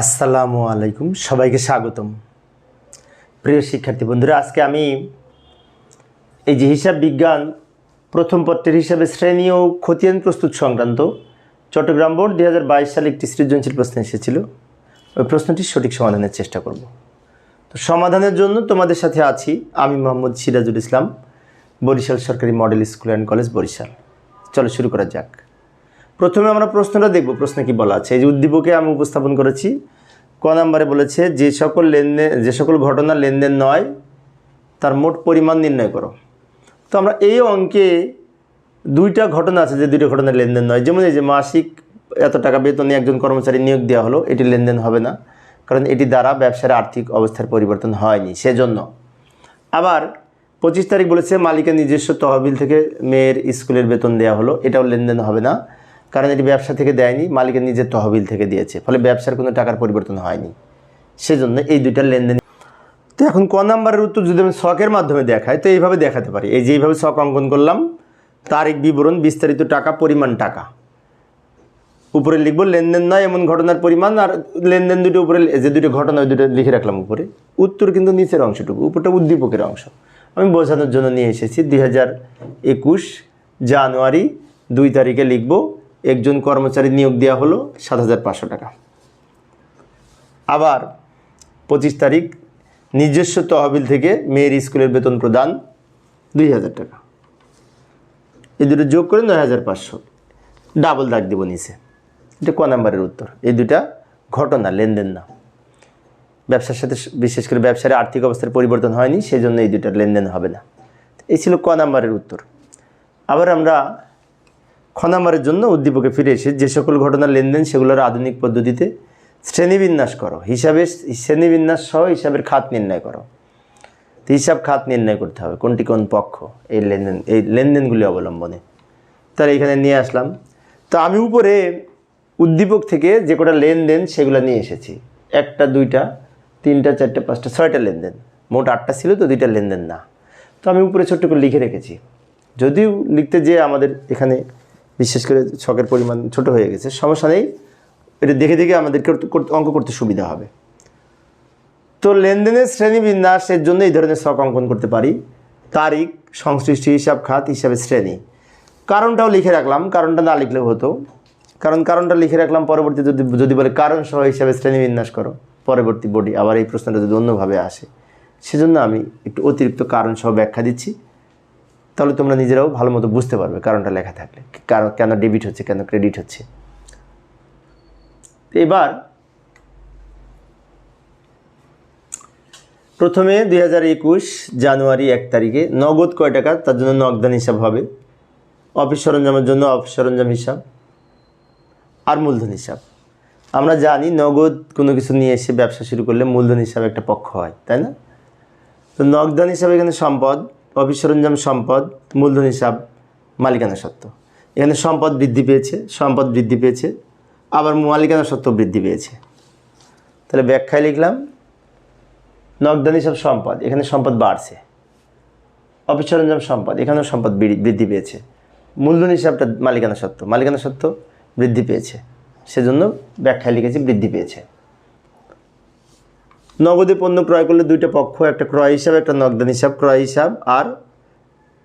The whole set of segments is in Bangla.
আসসালামু আলাইকুম, সবাইকে স্বাগতম। প্রিয় শিক্ষার্থী বন্ধুরা, আজকে আমি এই যে হিসাব বিজ্ঞান প্রথম পত্রের হিসাবে শ্রেণি ও খতিয়ান প্রস্তুত সংক্রান্ত চট্টগ্রাম বোর্ড দুই হাজার বাইশ সালে একটি সৃজনশীল প্রশ্ন এসেছিল। ওই প্রশ্নটির সঠিক সমাধানের চেষ্টা করব। তো সমাধানের জন্য তোমাদের সাথে আছি আমি মোহাম্মদ সিরাজুল ইসলাম, বরিশাল সরকারি model school and college Barishal. চলো শুরু করা যাক। প্রথমে আমরা প্রশ্নটা দেখব, প্রশ্নে কি বলা আছে? এই যে উদ্দীপকে আমি উপস্থাপন করেছি ক নাম্বারে বলেছে, যে সকল লেনদেন যে সকল ঘটনা লেনদেন নয়, তার মোট পরিমাণ নির্ণয় করো। তো আমরা এই অঙ্কে দুইটা ঘটনা আছে যে দুইটা ঘটনা লেনদেন নয়। যেমন এই যে মাসিক এত টাকা বেতনে একজন কর্মচারী নিয়োগ দেওয়া হলো, এটি লেনদেন হবে না, কারণ এটি দ্বারা ব্যবসার আর্থিক অবস্থার পরিবর্তন হয়নি, সেজন্য। আবার পঁচিশ তারিখ বলেছে, মালিকের নিজস্ব তহবিল থেকে মেয়ের স্কুলের বেতন দেওয়া হলো, এটাও লেনদেন হবে না। কারণ এটি ব্যবসা থেকে দেয়নি, মালিকের নিজের তহবিল থেকে দিয়েছে, ফলে ব্যবসার কোনো টাকার পরিবর্তন হয়নি। সেজন্য এই দুইটা লেনদেন তো এখন ক নাম্বারের উত্তর যদি আমি শখের মাধ্যমে দেখাই, তো এইভাবে দেখাতে পারি। এই যে এইভাবে শখ অঙ্কন করলাম, তারিখ, বিবরণ, বিস্তারিত টাকা, পরিমাণ টাকা। উপরে লিখব, লেনদেন নয় এমন ঘটনার পরিমাণ, আর লেনদেন দুটো উপরে যে দুটো ঘটনা, ওই দুটো লিখে রাখলাম উপরে। উত্তর কিন্তু নিচের অংশটুকু, উপরটা উদ্দীপকের অংশ। আমি বোঝানোর জন্য নিয়ে এসেছি, দুই হাজার একুশ জানুয়ারি দুই তারিখে লিখব একজন কর্মচারী নিয়োগ দেওয়া হলো সাত হাজার পাঁচশো টাকা। আবার পঁচিশ তারিখ, নিজস্ব তহবিল থেকে মেয়ের স্কুলের বেতন প্রদান দুই হাজার টাকা। এই দুটো যোগ করে নয় হাজার পাঁচশো। ডাবল দাগ দেবো নিচে। এটা ক নাম্বারের উত্তর? এই দুটা ঘটনা, লেনদেন না। ব্যবসার সাথে বিশেষ করে ব্যবসার আর্থিক অবস্থার পরিবর্তন হয়নি সেই জন্য এই দুটার লেনদেন হবে না। এই ছিল ক নাম্বারের উত্তর। আবার আমরা খ নাম্বারের জন্য উদ্দীপকে ফিরে এসে যে সকল ঘটনার লেনদেন সেগুলোর আধুনিক পদ্ধতিতে শ্রেণীবিন্যাস করো। হিসাবে শ্রেণীবিন্যাস সহ হিসাবের খাত নির্ণয় করো। তো হিসাব খাত নির্ণয় করতে হবে, কোনটি কোন পক্ষ, এই লেনদেন, এই লেনদেনগুলি অবলম্বনে। তাহলে এখানে নিয়ে আসলাম। তো আমি উপরে উদ্দীপক থেকে যে কটা লেনদেন সেগুলো নিয়ে এসেছি। একটা, দুইটা, তিনটা, চারটে, পাঁচটা, ছয়টা লেনদেন। মোট আটটা ছিল তো, দুইটা লেনদেন না। তো আমি উপরে ছোট্ট করে লিখে রেখেছি। যদিও লিখতে যেয়ে আমাদের এখানে বিশেষ করে ছকের পরিমাণ ছোট হয়ে গেছে। সমস্যা নেই। এটা দেখে দেখে আমাদেরকে অঙ্ক করতে সুবিধা হবে। তো লেনদেনের শ্রেণীবিন্যাসের জন্য এই ধরনের শখ অঙ্কন করতে পারি। তারিখ, সংশ্লিষ্ট হিসাব, খাত হিসাবে শ্রেণি। কারণটাও লিখে রাখলাম। কারণটা না লিখলেও হতো। কারণ কারণটা লিখে রাখলাম, পরবর্তী যদি যদি বলে কারণ সহ হিসাবে শ্রেণীবিন্যাস করো, পরবর্তী বডি আবার এই প্রশ্নটা যদি অন্যভাবে আসে, সেজন্য আমি একটু অতিরিক্ত কারণ সহ ব্যাখ্যা দিচ্ছি। তাহলে তোমরা নিজেরাও ভালো মতো বুঝতে পারবে কারণটা লেখা থাকলে। কারণ কেন ডেবিট হচ্ছে, কেন ক্রেডিট হচ্ছে। এবার প্রথমে দুই হাজার একুশ জানুয়ারি এক তারিখে নগদ কয় টাকা? তার জন্য নগদান হিসাব হবে। অফিস সরঞ্জামের জন্য অফিস সরঞ্জাম হিসাব আর মূলধন হিসাব। আমরা জানি নগদ কোনো কিছু নিয়ে এসে ব্যবসা শুরু করলে মূলধন হিসাবে একটা পক্ষ হয়, তাই না? তো নগদান হিসাবে এখানে সম্পদ অফিস সরঞ্জাম সম্পদ, মূলধন হিসাব, মালিকানা সত্ত্ব। এখানে সম্পদ বৃদ্ধি পেয়েছে, সম্পদ বৃদ্ধি পেয়েছে, আবার মালিকানা সত্ত্ব বৃদ্ধি পেয়েছে। তাহলে ব্যাখ্যায় লিখলাম, নগদান হিসাব সম্পদ, এখানে সম্পদ বাড়ছে। অফিস সরঞ্জাম সম্পদ, এখানেও সম্পদ বৃদ্ধি- পেয়েছে। মূলধন হিসাবটা মালিকানা সত্ত্ব মালিকানা সত্ত্ব বৃদ্ধি পেয়েছে। সেজন্য ব্যাখ্যায় লিখেছি বৃদ্ধি পেয়েছে। নগদে পণ্য ক্রয় করলে দুইটা পক্ষ, একটা ক্রয় হিসাব, একটা নগদান হিসাব। ক্রয় হিসাব আর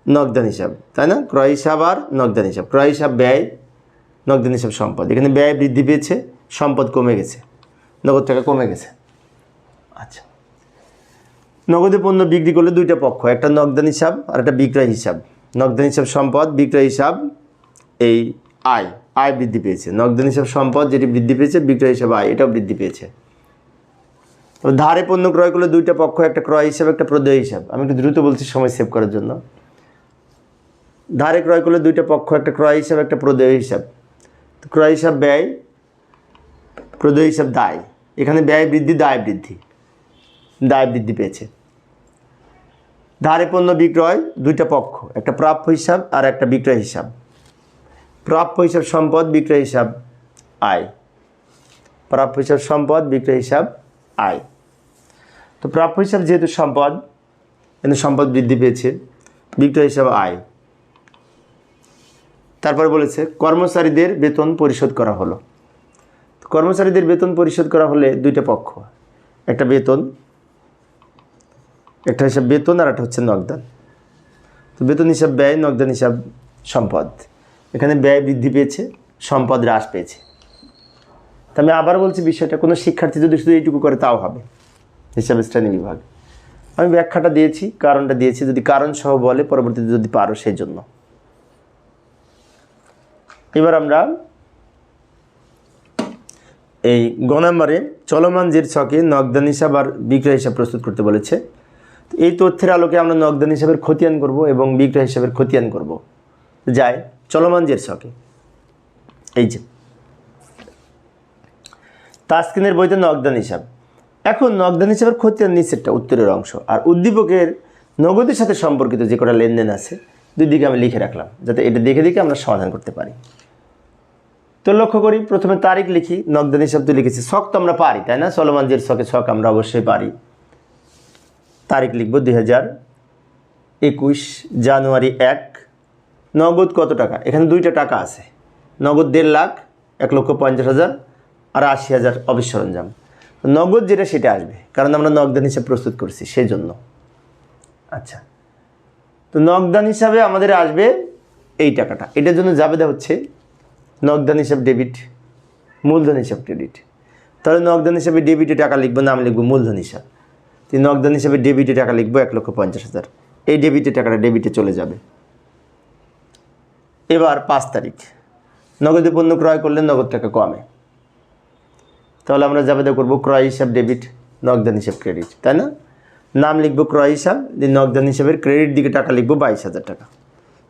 নগদান হিসাব, তাই না? ক্রয় হিসাব আর নগদান হিসাব। ক্রয় হিসাব ব্যয়, নগদান হিসাব সম্পদ। এখানে ব্যয় বৃদ্ধি পেয়েছে, সম্পদ কমে গেছে, নগদ টাকা কমে গেছে। আচ্ছা। নগদে পণ্য বিক্রি করলে দুইটা পক্ষ, একটা নগদান হিসাব আর একটা বিক্রয় হিসাব। নগদান হিসাব সম্পদ, বিক্রয় হিসাব, এই আয় আয় বৃদ্ধি পেয়েছে। নগদান হিসাব সম্পদ যেটি বৃদ্ধি পেয়েছে, বিক্রয় হিসাব আয়, এটাও বৃদ্ধি পেয়েছে। তবে ধারে পণ্য ক্রয় করলে দুইটা পক্ষ, একটা ক্রয় হিসাব, একটা প্রদেয় হিসাব। আমি একটু দ্রুত বলছি, সময় সেভ করার জন্য। ধারে ক্রয় করলে দুইটা পক্ষ, একটা ক্রয় হিসাব, একটা প্রদেয় হিসাব। ক্রয় হিসাব ব্যয়, প্রদেয় হিসাব দায়। এখানে ব্যয় বৃদ্ধি, দায় বৃদ্ধি। দায় বৃদ্ধি পেয়েছে। ধারে পণ্য বিক্রয়, দুইটা পক্ষ, একটা প্রাপ্য হিসাব আর একটা বিক্রয় হিসাব। প্রাপ্য হিসাব সম্পদ, বিক্রয় হিসাব আয়। প্রাপ্য হিসাব সম্পদ, বিক্রয় হিসাব আয়। তো প্রাপ্য হিসাব যেহেতু সম্পদ, এখানে সম্পদ বৃদ্ধি পেয়েছে, বিক্রয় হিসাব আয়। তারপর বলেছে, কর্মচারীদের বেতন পরিশোধ করা হলো। কর্মচারীদের বেতন পরিশোধ করা হলে দুইটা পক্ষ, একটা বেতন, একটা হিসাব বেতন আর একটা হচ্ছে নগদান। তো বেতন হিসাব ব্যয়, নগদান হিসাব সম্পদ। এখানে ব্যয় বৃদ্ধি পেয়েছে, সম্পদ হ্রাস পেয়েছে। তা আমি আবার বলছি বিষয়টা, কোনো শিক্ষার্থী যদি শুধু এইটুকু করে তাও হবে। হিসাবে শ্রেণি বিভাগ। আমি ব্যাখ্যাটা দিয়েছি, কারণটা দিয়েছি, যদি কারণ সহ বলে, পরবর্তীতে যদি পারো সেই জন্য এবার আমরা এই গ নম্বরে চলমান জের ছকে নগদান হিসাব আর বিক্রয় হিসাব প্রস্তুত করতে বলেছে এই তথ্যের আলোকে আমরা নগদান হিসাবের খতিয়ান করব এবং বিক্রয় হিসাবের খতিয়ান করব। যায় চলমান জের ছকে। এই যে। তাস্কিনের বইতে নগদান হিসাব। এখন নগদান হিসাবের খতিয়ান নিচেরটা উত্তরের অংশ। আর উদ্দীপকের নগদের সাথে সম্পর্কিত যে কটা লেনদেন আছে, দুই দিকে আমি লিখে রাখলাম, যাতে এটা দেখে দেখে আমরা সমাধান করতে পারি। তো লক্ষ্য করি, প্রথমে তারিখ লিখি নগদান হিসাব তো লিখেছি, শখ তো আমরা পারি, তাই না? সলমান জের শখে শখ আমরা অবশ্যই পারি। তারিখ লিখব দুই হাজার একুশ, জানুয়ারি এক। নগদ কত টাকা? এখানে দুইটা টাকা আছে। নগদ দেড় লাখ, এক লক্ষ পঞ্চাশ হাজার, আর আশি হাজার অফিস সরঞ্জাম নগদ যেটা সেটা আসবে, কারণ আমরা নগদান হিসাব প্রস্তুত করছি সেই জন্য আচ্ছা। তো নগদান হিসাবে আমাদের আসবে এই টাকাটা। এটার জন্য যাবে জাবেদা হচ্ছে নগদান হিসাব ডেবিট, মূলধন হিসাব ক্রেডিট। তাহলে নগদান হিসাবে ডেবিটে টাকা লিখব, নাম লিখব মূলধন হিসাব। তো নগদান হিসাবে ডেবিটে টাকা লিখব এক লক্ষ পঞ্চাশ হাজার। এই ডেবিটে টাকাটা ডেবিটে চলে যাবে। এবার পাঁচ তারিখ। নগদে পণ্য ক্রয় করলে নগদ টাকা কমে। তাহলে আমরা জাবেদা করব ক্রয় হিসাব ডেবিট নগদান হিসাব ক্রেডিট তাই না? নাম লিখব ক্রয় হিসাব দিয়ে নগদান হিসাবের ক্রেডিট দিকে টাকা লিখব বাইশ হাজার টাকা।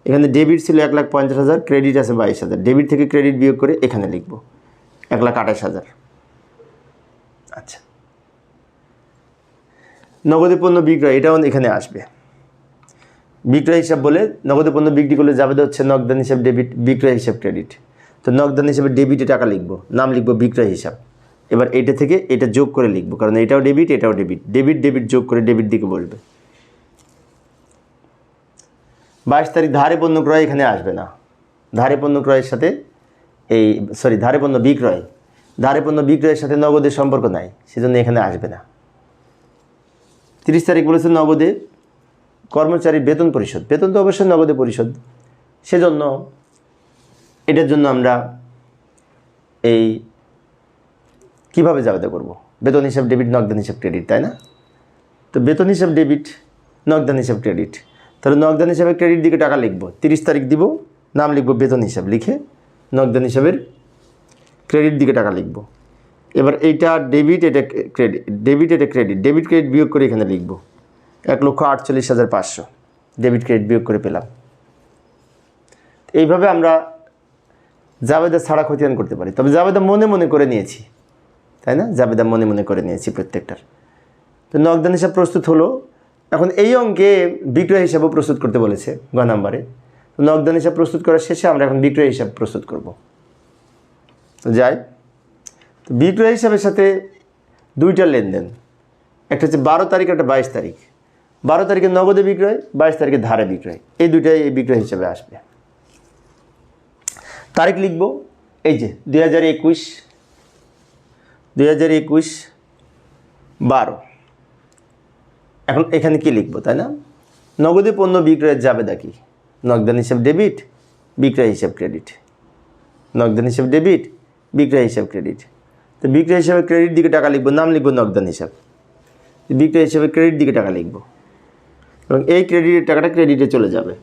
এখানে ডেবিট ছিল এক লাখ পঞ্চাশ হাজার ক্রেডিট আছে বাইশ হাজার। ডেবিট থেকে ক্রেডিট বিয়োগ করে এখানে লিখব এক লাখ আঠাশ হাজার। আচ্ছা। নগদে পণ্য বিক্রয়, এটাও এখানে আসবে। বিক্রয় হিসাব বলে নগদে পণ্য বিক্রি করলে যাবে হচ্ছে নগদান হিসাব ডেবিট বিক্রয় হিসাব ক্রেডিট তো নগদান হিসাবে ডেবিটে টাকা লিখব, নাম লিখব বিক্রয় হিসাব। এবার এটা থেকে এটা যোগ করে লিখব, কারণ এটাও ডেবিট এটাও ডেবিট ডেবিট ডেবিট যোগ করে ডেবিট দিকে বলবে। বাইশ তারিখ ধারে পণ্য ক্রয় এখানে আসবে না। ধারে পণ্য ক্রয়ের সাথে এই সরি ধারে পণ্য বিক্রয়। ধারে পণ্য বিক্রয়ের সাথে নগদের সম্পর্ক নাই, সেজন্য এখানে আসবে না। তিরিশ তারিখ বলেছে নগদে কর্মচারীর বেতন পরিশোধ। বেতন তো অবশ্যই নগদে পরিশোধ। সেজন্য এটার জন্য আমরা এই কীভাবে জাবেদা করব? বেতন হিসাব ডেবিট নগদান হিসাব ক্রেডিট তাই না? তো বেতন হিসাব ডেবিট নগদান হিসাব ক্রেডিট তাহলে নগদান হিসাবে ক্রেডিট দিকে টাকা লিখব। তিরিশ তারিখ দিব, নাম লিখব বেতন হিসাব লিখে নগদান হিসাবের ক্রেডিট দিকে টাকা লিখব। এবার এইটা ডেবিট এটা ক্রেডিট ডেবিট এটা ক্রেডিট ডেবিট ক্রেডিট বিয়োগ করে এখানে লিখব। এক লক্ষ আটচল্লিশ হাজার পাঁচশো ডেবিট ক্রেডিট বিয়োগ করে পেলাম। এইভাবে আমরা জাবেদা ছাড়া খতিয়ান করতে পারি। তবে জাবেদা মনে মনে করে নিয়েছি। তাই না? জাবেদা মনে মনে করে নিয়েছি প্রত্যেকটার। তো নগদান হিসাব প্রস্তুত হলো। এখন এই অঙ্কে বিক্রয় হিসাবও প্রস্তুত করতে বলেছে গ নাম্বারে। তো নগদান হিসাব প্রস্তুত করার শেষে আমরা এখন বিক্রয় হিসাব প্রস্তুত করব। তো যাই। তো বিক্রয় হিসাবের সাথে দুইটা লেনদেন। একটা হচ্ছে বারো তারিখ, একটা বাইশ তারিখ। বারো তারিখে নগদে বিক্রয়, বাইশ তারিখে ধারে বিক্রয়। এই দুইটাই এই বিক্রয় হিসাবে আসবে। তারিখ লিখব। এই যে দুই হাজার একুশ দুই হাজার একুশ বারো। এখন এখানে কি লিখব, তাই না? নগদে পণ্য বিক্রয়ের যাবে দেখি নগদান হিসাব ডেবিট, বিক্রয় হিসাব ক্রেডিট। নগদান হিসাব ডেবিট, বিক্রয় হিসাব ক্রেডিট। তো বিক্রয় হিসাবে ক্রেডিট দিকে টাকা লিখব, নাম লিখব নগদান হিসাব। বিক্রয় হিসাবে ক্রেডিট দিকে টাকা লিখব। এবং এই ক্রেডিটের টাকাটা ক্রেডিটে চলে যাবে।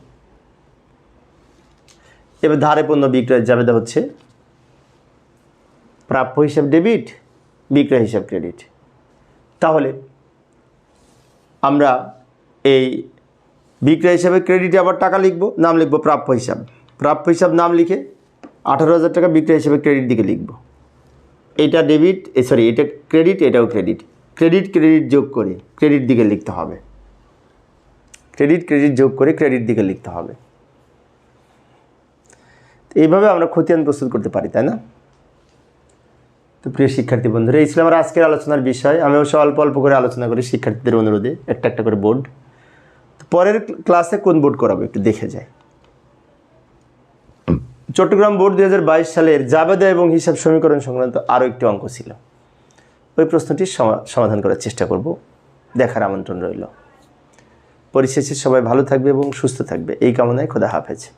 এবার ধারে পণ্য বিক্রয়ের যাবেদা হচ্ছে। প্রাপ্য হিসাব ডেবিট বিক্রয় হিসাব ক্রেডিট তাহলে আমরা এই বিক্রয় হিসাবে ক্রেডিটে আবার টাকা লিখব, নাম লিখব প্রাপ্য হিসাব। প্রাপ্য হিসাব নাম লিখে আঠারো হাজার টাকা বিক্রয় হিসাবে ক্রেডিট দিকে লিখব। এটা ডেবিট সরি এটা ক্রেডিট এটাও ক্রেডিট ক্রেডিট ক্রেডিট যোগ করে ক্রেডিট দিকে লিখতে হবে। ক্রেডিট ক্রেডিট যোগ করে ক্রেডিট দিকে লিখতে হবে। এইভাবে আমরা খতিয়ান প্রস্তুত করতে পারি, তাই না? তো প্রিয় শিক্ষার্থী বন্ধুরা এই ছিল আমার আজকের আলোচনার বিষয়। আমি অবশ্য অল্প অল্প করে আলোচনা করি শিক্ষার্থীদের অনুরোধে একটা একটা করে বোর্ড। তো পরের ক্লাসে কোন বোর্ড করাবো একটু দেখে যাই। চট্টগ্রাম বোর্ড দুই হাজার বাইশ সালের জাবেদা এবং হিসাব সমীকরণ সংক্রান্ত আরও একটি অঙ্ক ছিল। ওই প্রশ্নটির সমা- সমাধান করার চেষ্টা করব। দেখার আমন্ত্রণ রইল। পরিশেষে সবাই ভালো থাকবে এবং সুস্থ থাকবে। এই কামনায় খোদা হাফেজ।